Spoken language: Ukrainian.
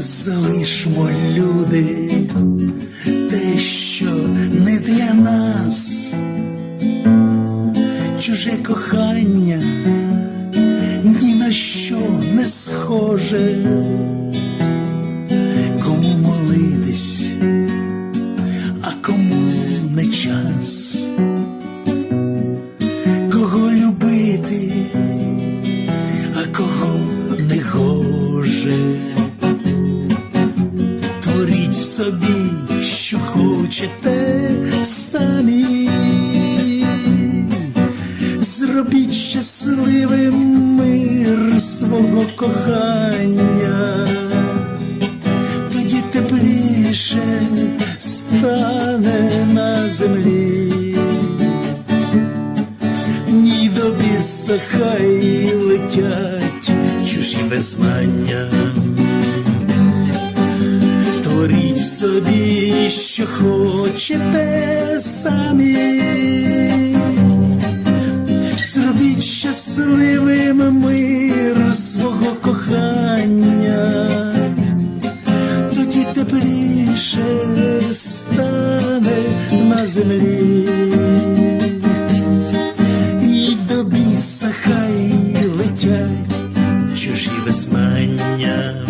залишмо люди, те, що не для нас, чуже кохання ні на що не схоже, кому молитись, а кому не час, кого не гоже. В собі, що хочете самі. Зробіть щасливим мир свого кохання, тоді тепліше стане на землі. Ні до біса хай летять чужі визнання. Творіть в собі, що хочете самі, зробіть щасливим мир свого кохання, тоді тепліше стане на землі, і до біса хай летять чужі веснання.